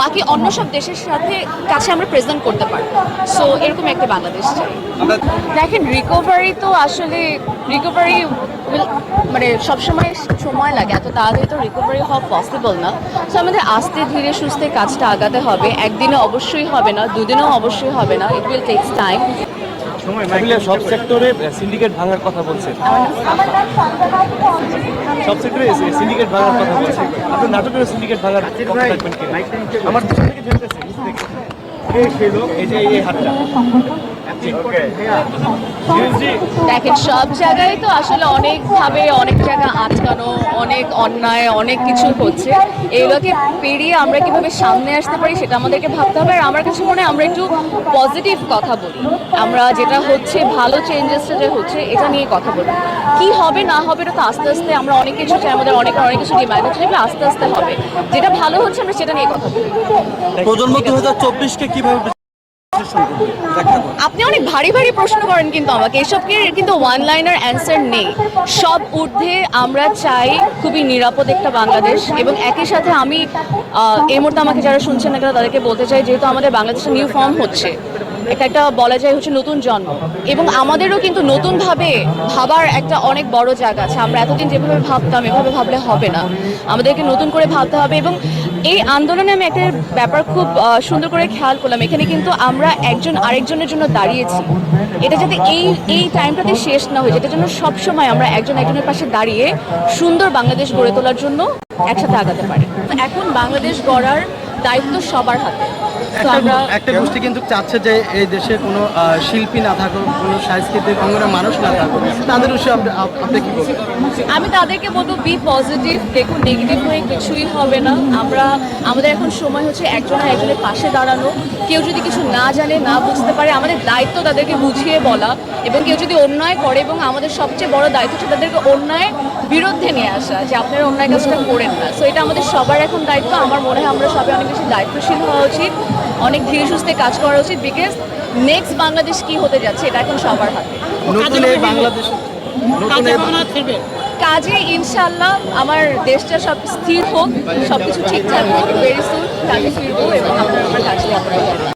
বাকি অন্য সব দেশের সাথে কাছে আমরা প্রেজেন্ট করতে পারব। সো এরকম একটা বাংলাদেশ চাই। দেখেন রিকভারি তো আসলে রিকভারি মানে সবসময় সময় লাগে। এত তাড়াতাড়ি তো রিকভারি হওয়া পসিবল না। সো আমাদের আস্তে ধীরে সুস্থে কাজটা আগাতে হবে। একদিনে অবশ্যই হবে না দুদিনেও অবশ্যই হবে না। ইট উইল টেক্স টাইম সব সেক্টরে সিন্ডিকেট ভাঙার কথা বলছে। সব সেক্টরে সিন্ডিকেট ভাঙার কথা বলছে। আপনার নাটকের সিন্ডিকেট ভাঙার কথা থাকবেন আমার থেকে দেখেন, সব জায়গায় তো আসলে অনেকভাবে অনেক জায়গা আটকানো, অনেক অন্যায়, অনেক কিছু হচ্ছে। এগুলোকে পেরিয়ে আমরা কীভাবে সামনে আসতে পারি সেটা আমাদেরকে ভাবতে হবে। আর আমার কাছে মনে হয় আমরা একটু পজিটিভ কথা বলি। আমরা যেটা হচ্ছে, ভালো চেঞ্জেসটা যে হচ্ছে, এটা নিয়ে কথা বলি। কি হবে, না হবে, এটা তো আস্তে আস্তে আমরা অনেক কিছু চাই, আমাদের অনেক অনেক কিছু ডিমান্ড হচ্ছে আস্তে আস্তে হবে। যেটা ভালো হচ্ছে, আমরা সেটা নিয়ে কথা বলি। প্রজন্ম দু হাজার চব্বিশকে কীভাবে। আপনি অনেক ভারী ভারী প্রশ্ন করেন কিন্তু আমাকে এসবকে কিন্তু ওয়ান লাইনার অ্যান্সার নেই সব ঊর্ধ্বে আমরা চাই খুবই নিরাপদ একটা বাংলাদেশ এবং একই সাথে আমি এই মুহূর্তে আমাকে যারা শুনছেন না তাদেরকে বলতে চাই, যেহেতু আমাদের বাংলাদেশে নিউ ফর্ম হচ্ছে এটা একটা বলা যায় হচ্ছে নতুন জন্ম। এবং আমাদেরও কিন্তু নতুনভাবে ভাবার একটা অনেক বড় জায়গা আছে। আমরা এতদিন যেভাবে ভাবতাম, এভাবে ভাবলে হবে না। আমাদেরকে নতুন করে ভাবতে হবে এবং এই আন্দোলনে আমি একটা ব্যাপার খুব সুন্দর করে খেয়াল করলাম। এখানে কিন্তু আমরা একজন আরেকজনের জন্য দাঁড়িয়েছি। এটা যাতে এই এই টাইমটাতে শেষ না হয়ে যায় এটার জন্য সবসময় আমরা একজন একজনের পাশে দাঁড়িয়ে সুন্দর বাংলাদেশ গড়ে তোলার জন্য একসাথে আগাতে পারি। এখন বাংলাদেশ গড়ার দায়িত্ব সবার হাতে। একটা গোষ্ঠী কিন্তু চাচ্ছে যে এই দেশে কোনো শিল্পী না থাকুক কোনো সাংস্কৃতিক অঙ্গনের মানুষ না থাকুক তাদের বিষয়ে আপনি কি আমি তাদেরকে বলব বি পজিটিভ দেখুন নেগেটিভ হয়ে কিছুই হবে না। আমরা আমাদের এখন সময় হচ্ছে একজনের একজনের পাশে দাঁড়ানো। কেউ যদি কিছু না জানে না বুঝতে পারে আমাদের দায়িত্ব তাদেরকে বুঝিয়ে বলা এবং কেউ যদি অন্যায় করে এবং আমাদের সবচেয়ে বড় দায়িত্ব হচ্ছে তাদেরকে অন্যায় বিরুদ্ধে নিয়ে আসা যে আপনারা অন্যায় কাজটা করেন না। সো এটা আমাদের সবার এখন দায়িত্ব। আমার মনে হয় আমরা সবাই অনেক বেশি দায়িত্বশীল হওয়া উচিত। অনেক ধীরে সুস্থে কাজ করা উচিত বিকজ নেক্সট বাংলাদেশ কি হতে যাচ্ছে এটা এখন সবার হাতে। নতুন এই বাংলাদেশ নতুন এই কাজে ইনশাল্লাহ আমার দেশটা সব স্থির হোক সবকিছু ঠিকঠাক হোক ভেরি সুন কাজে ফিরবো এবং আমরা আমার কাজে আমরা